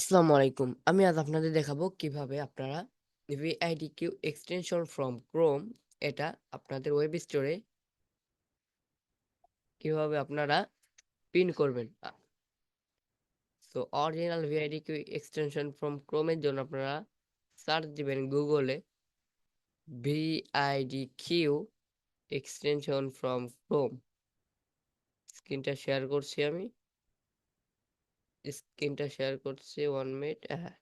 আসসালামু আলাইকুম আমি আজ আপনাদের দেখাবো কীভাবে আপনারা ভিআইডিকিউ এক্সটেনশন ফ্রম ক্রোম এটা আপনাদের ওয়েব স্টোরে কীভাবে আপনারা পিন করবেন। তো অরিজিনাল ভিআইডিকিউ এক্সটেনশন ফ্রম ক্রোমের জন্য আপনারা সার্চ দিবেন গুগলে ভিআইডিকিউ এক্সটেনশন ফ্রম ক্রোম স্ক্রিনটা শেয়ার করছি আমি। স্ক্রিনটা শেয়ার করছি ওয়ান মিনিট হ্যাঁ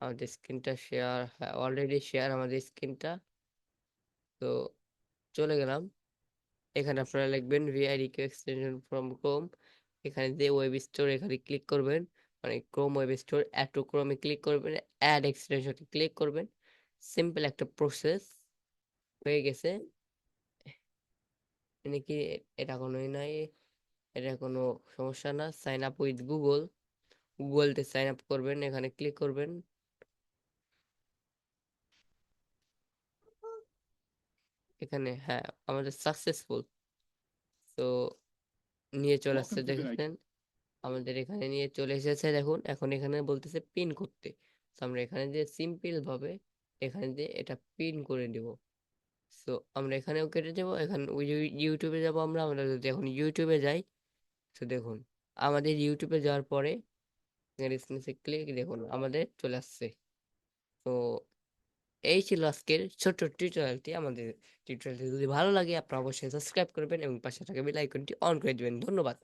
আমাদের স্ক্রিনটা শেয়ার হ্যাঁ অলরেডি শেয়ার আমাদের স্ক্রিনটা তো চলে গেলাম। এখানে আপনারা লিখবেন ভিআইডিকিউ এক্সটেনশন ফ্রম ক্রোম এখানে যে ওয়েব স্টোর এখানে ক্লিক করবেন। মানে Chrome web store add to ক্রোমে click করবেন অ্যাড এক্সটেনশনে ক্লিক করবেন। সিম্পল একটা প্রসেস হয়ে গেছে। মানে কি, এটা কোনোই নাই। এটা কোনো সমস্যা না। সাইন আপ উইথ গুগল গুগলতে সাইন আপ করবেন এখানে ক্লিক করবেন। এখানে হ্যাঁ আমাদের সাকসেসফুল তো নিয়ে চলে আসছে দেখেছেন? আমাদের এখানে নিয়ে চলে এসেছে দেখুন এখন এখানে বলতেছে পিন করতে। তো আমরা এখানে দিয়ে সিম্পল ভাবে এখানে দিয়ে এটা পিন করে দেব সো আমরা এখানেও কেটে দেবো এখানে ইউটিউবে যাব আমরা আমরা যদি এখন ইউটিউবে যাই তো দেখুন, আমাদের ইউটিউবে যাওয়ার পরে ক্লিক দেখুন, আমাদের চলে আসছে। তো এই ছিল আজকের ছোট্ট টিউটোরিয়ালটি আমাদের টিউটোরিয়ালটি যদি ভালো লাগে, আপনারা অবশ্যই সাবস্ক্রাইব করবেন এবং পাশে থাকা বেল আইকনটি অন করে দেবেন। ধন্যবাদ।